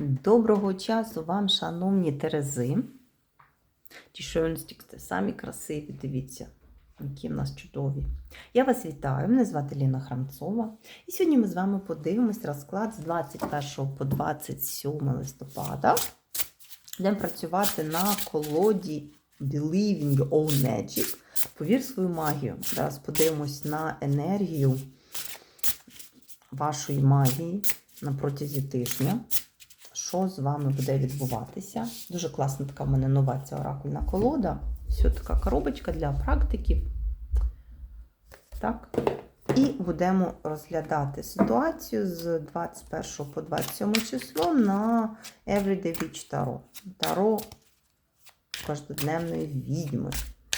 Доброго часу вам, шановні Терези. Ті шонстіксти, самі красиві, дивіться, які в нас чудові. Я вас вітаю, мене звати Ліна Храмцова. І сьогодні ми з вами подивимось розклад з 21 по 27 листопада. Будемо працювати на колоді Believe in Magic. Повір свою магію. Зараз подивимось на енергію вашої магії на протязі тижня. Що з вами буде відбуватися? Дуже класна така в мене нова ця оракульна колода. Все така коробочка для практиків. Так. І будемо розглядати ситуацію з 21 по 27 число на Everyday Witch Таро. Таро кожнодневної відьми.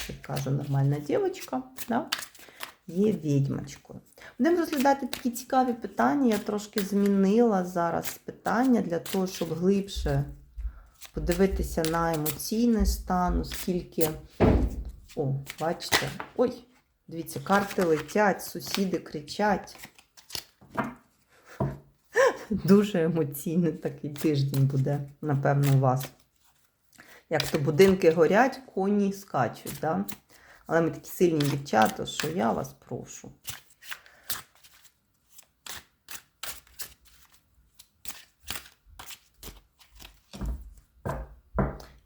Як каже нормальна дівчинка, да? Є відьмочкою. Будемо розглядати такі цікаві питання. Я трошки змінила зараз питання для того, щоб глибше подивитися на емоційний стан, оскільки, о, бачите, ой, дивіться, карти летять, сусіди кричать. Дуже емоційний такий тиждень буде, напевно, у вас. Як то будинки горять, коні скачуть. Да? Але ми такі сильні дівчата, що я вас прошу.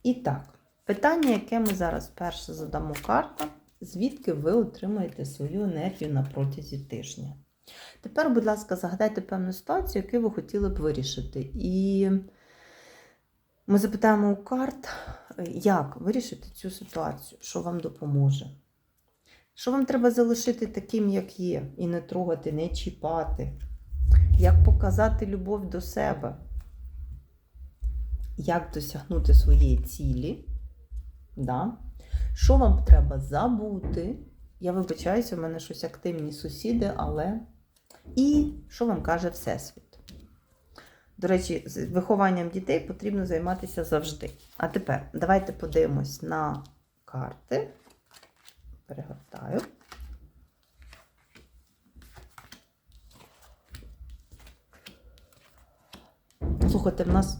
І так, питання, яке ми зараз перше задамо карта, звідки ви отримаєте свою енергію на протязі тижня. Тепер, будь ласка, загадайте певну ситуацію, яку ви хотіли б вирішити. І ми запитаємо у карт, як вирішити цю ситуацію, що вам допоможе. Що вам треба залишити таким, як є, і не трогати, не чіпати. Як показати любов до себе? Як досягнути своєї цілі? Да? Що вам треба забути? Я вибачаюся, у мене щось активні сусіди, але. І що вам каже Всесвіт? До речі, з вихованням дітей потрібно займатися завжди. А тепер давайте подивимось на карти. Перегортаю. Слухайте, в нас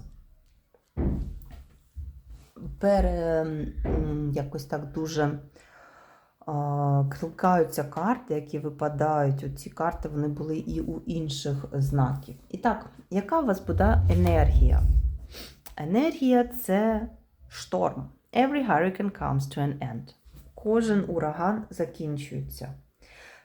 пере якось так дуже кликаються карти, які випадають. Оці карти вони були і у інших знаків. І так, яка у вас буде енергія? Енергія це шторм. Every hurricane comes to an end. Кожен ураган закінчується.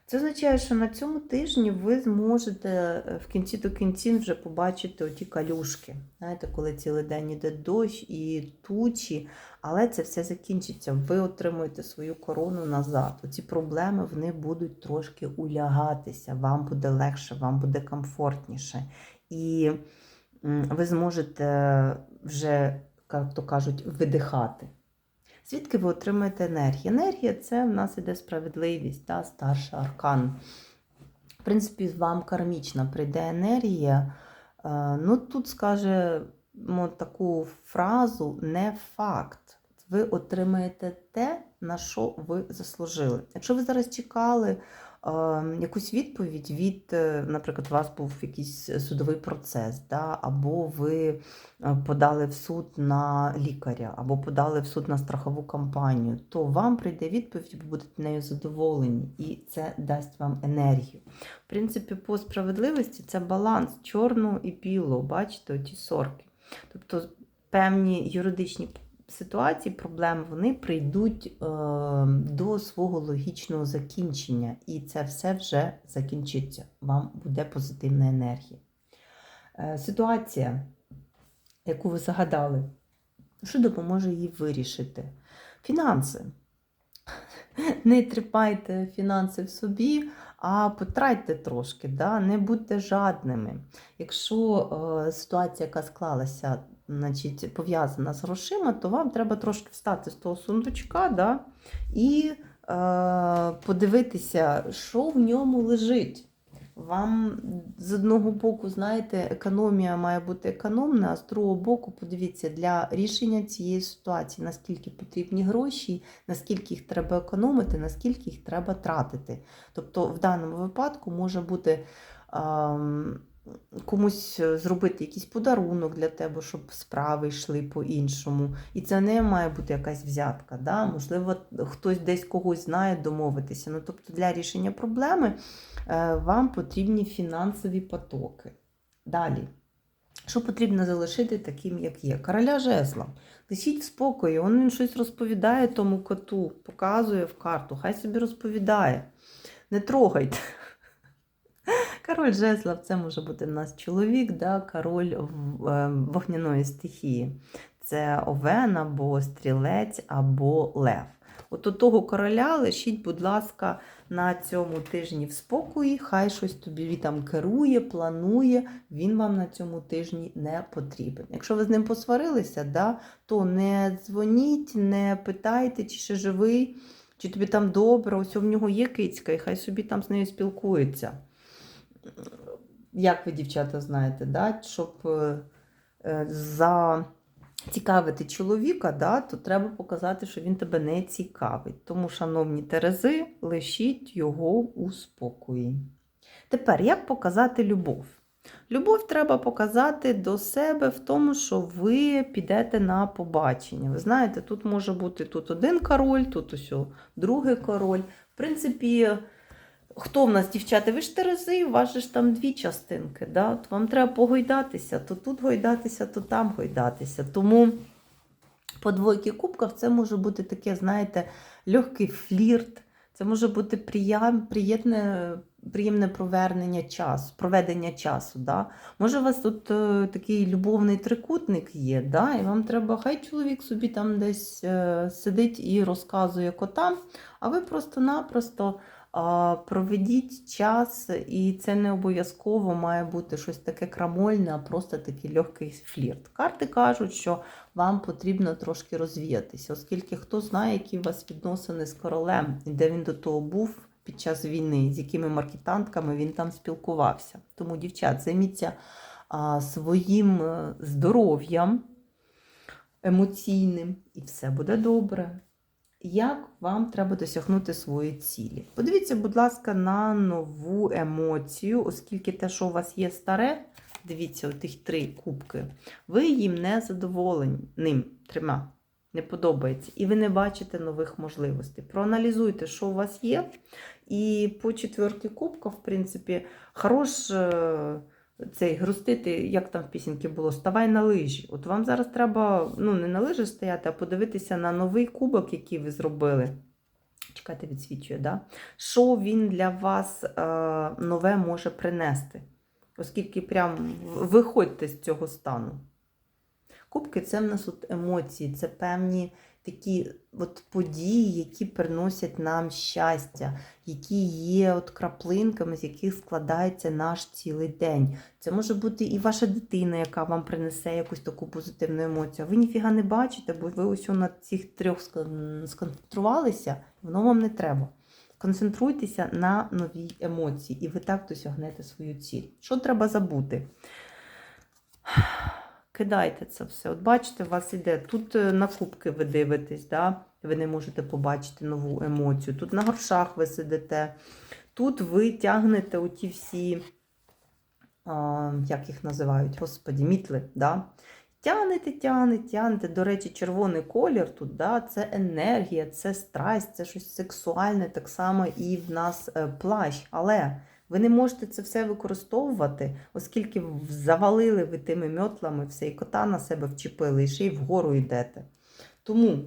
Це означає, що на цьому тижні ви зможете в кінці до кінці вже побачити оті калюшки. Знаєте, коли цілий день іде дощ і тучі, але це все закінчиться. Ви отримуєте свою корону назад. Оці проблеми вони будуть трошки улягатися, вам буде легше, вам буде комфортніше. І ви зможете вже, як то кажуть, видихати. Звідки ви отримаєте енергію? Енергія це в нас іде справедливість, та, старший аркан. В принципі, вам кармічна прийде енергія. Ну, Тут скажемо таку фразу не факт. Ви отримаєте те, на що ви заслужили. Якщо ви зараз чекали якусь відповідь від, е, наприклад, у вас був якийсь судовий процес, да, або ви е, подали в суд на лікаря, або подали в суд на страхову компанію, то вам прийде відповідь, ви будете нею задоволені, і це дасть вам енергію. В принципі, по справедливості це баланс чорного і білого, бачите, оті сорки. Тобто певні юридичні ситуації, проблеми, вони прийдуть е, до свого логічного закінчення. І це все вже закінчиться. Вам буде позитивна енергія. Е, ситуація, яку ви загадали, що допоможе її вирішити? Фінанси. Не тріпайте фінанси в собі, а потратьте трошки, да? не будьте жадними. Якщо е, ситуація, яка склалася, значить, пов'язана з грошима, то вам треба трошки встати з того сундучка да? і е, подивитися, що в ньому лежить. Вам з одного боку, знаєте, економія має бути економна, а з другого боку, подивіться, для рішення цієї ситуації, наскільки потрібні гроші, наскільки їх треба економити, наскільки їх треба тратити. Тобто, в даному випадку може бути. Ем, комусь е, зробити якийсь подарунок для тебе, щоб справи йшли по-іншому. І це не має бути якась взятка. Да? Можливо, хтось десь когось знає домовитися. Ну, тобто для рішення проблеми е, вам потрібні фінансові потоки. Далі. Що потрібно залишити таким, як є? Короля жезла. Лишіть в спокої, он він щось розповідає тому коту, показує в карту, хай собі розповідає. Не трогайте. Король жезлов це може бути в нас чоловік, да? король е, вогняної стихії. Це овен або стрілець, або лев. От у того короля лишіть, будь ласка, на цьому тижні в спокої, хай щось тобі там керує, планує, він вам на цьому тижні не потрібен. Якщо ви з ним посварилися, да, то не дзвоніть, не питайте, чи ще живий, чи тобі там добре, ось в нього є кицька, і хай собі там з нею спілкується. Як ви, дівчата, знаєте, да? щоб е, е, зацікавити чоловіка, да, то треба показати, що він тебе не цікавить. Тому, шановні Терези, лишіть його у спокої. Тепер, як показати любов? Любов треба показати до себе в тому, що ви підете на побачення. Ви знаєте, тут може бути тут один король, тут ось другий король. В принципі, хто в нас, дівчата? Ви ж Терези, у ж там дві частинки. Да? От вам треба погойдатися, то тут гойдатися, то там гойдатися. Тому по двойки кубків це може бути таке, знаєте, легкий флірт. Це може бути приєм- приємне, приємне провернення часу, проведення часу. Да? Може, у вас тут е, такий любовний трикутник є, да? і вам треба, хай чоловік собі там десь е, сидить і розказує котам, а ви просто-напросто проведіть час, і це не обов'язково має бути щось таке крамольне, а просто такий легкий флірт. Карти кажуть, що вам потрібно трошки розвіятися, оскільки хто знає, які у вас відносини з королем, і де він до того був під час війни, з якими маркетантками він там спілкувався. Тому, дівчат, займіться своїм е, здоров'ям емоційним, і все буде добре. Як вам треба досягнути своєї цілі? Подивіться, будь ласка, на нову емоцію, оскільки те, що у вас є старе, дивіться, тих три кубки, ви їм не задоволені ним трьома. Не подобається, і ви не бачите нових можливостей. Проаналізуйте, що у вас є. І по четверті кубка, в принципі, хорош е, цей грустити, як там в пісеньки було, ставай на лижі. От вам зараз треба ну, не на лижі стояти, а подивитися на новий кубок, який ви зробили. Чекайте, відсвічує, да? що він для вас е, нове може принести. Оскільки прям виходьте з цього стану. Кубки це в нас от емоції, це певні такі от події, які приносять нам щастя, які є от краплинками, з яких складається наш цілий день. Це може бути і ваша дитина, яка вам принесе якусь таку позитивну емоцію. Ви ніфіга не бачите, бо ви ось на цих трьох сконцентрувалися, воно вам не треба. Концентруйтеся на новій емоції, і ви так досягнете свою ціль. Що треба забути? Кидайте це все. От бачите, у вас іде. Тут е, на кубки ви дивитесь, да? ви не можете побачити нову емоцію. Тут на горшах ви сидите. Тут ви тягнете оті всі, а, як їх називають, господі, мітли. Да? Тягнете, тягнете, тягнете. До речі, червоний колір тут, да? це енергія, це страсть, це щось сексуальне, так само і в нас е, плащ. Але ви не можете це все використовувати, оскільки завалили ви тими мьотлами все, і кота на себе вчепили, і ще й вгору йдете. Тому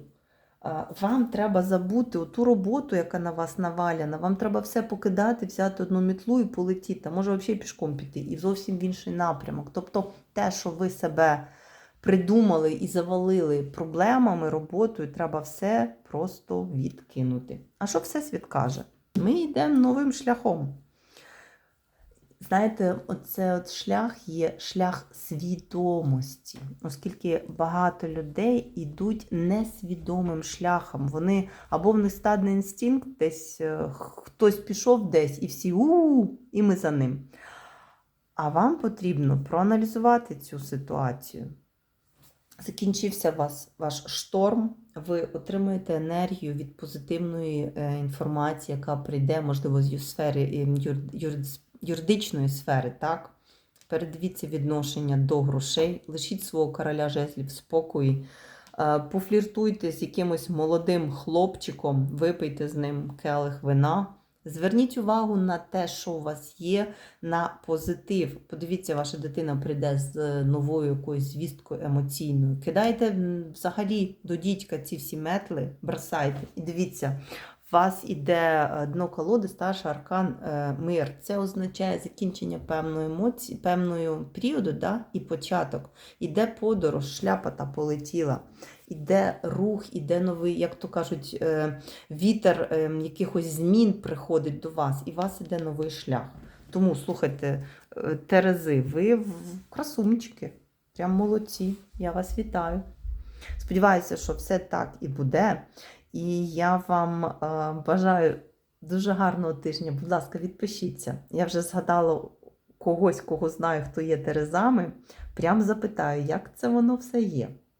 вам треба забути ту роботу, яка на вас наваляна. Вам треба все покидати, взяти одну мітлу і полетіти. А може взагалі пішком піти і зовсім в інший напрямок. Тобто те, що ви себе придумали і завалили проблемами, роботою, треба все просто відкинути. А що Всесвіт каже? Ми йдемо новим шляхом. Знаєте, оце от шлях є шлях свідомості, оскільки багато людей йдуть несвідомим шляхом. Вони або в них стадний інстинкт, десь е, хтось пішов десь, і всі у і ми за ним. А вам потрібно проаналізувати цю ситуацію. Закінчився вас ваш шторм, ви отримуєте енергію від позитивної е, інформації, яка прийде, можливо, з сфери е, юр- юридс- юридичної сфери, так? Передивіться відношення до грошей, лишіть свого короля жезлів в спокої, е, пофліртуйте з якимось молодим хлопчиком, випийте з ним келих вина. Зверніть увагу на те, що у вас є, на позитив. Подивіться, ваша дитина прийде з е, новою якоюсь звісткою емоційною. Кидайте взагалі до дідька ці всі метли, бросайте. І дивіться, вас іде е, дно колоди, старший аркан е, мир. Це означає закінчення певної емоції, певного періоду да? і початок. Іде подорож, шляпа та полетіла. Іде рух, іде новий, як то кажуть, е, вітер якихось змін приходить до вас, і у вас іде новий шлях. Тому слухайте, Терези, ви в- красунчики, прям молодці. Я вас вітаю. Сподіваюся, що все так і буде. І я вам е, бажаю дуже гарного тижня. Будь ласка, відпишіться. Я вже згадала когось, кого знаю, хто є Терезами. Прям запитаю, як це воно все є.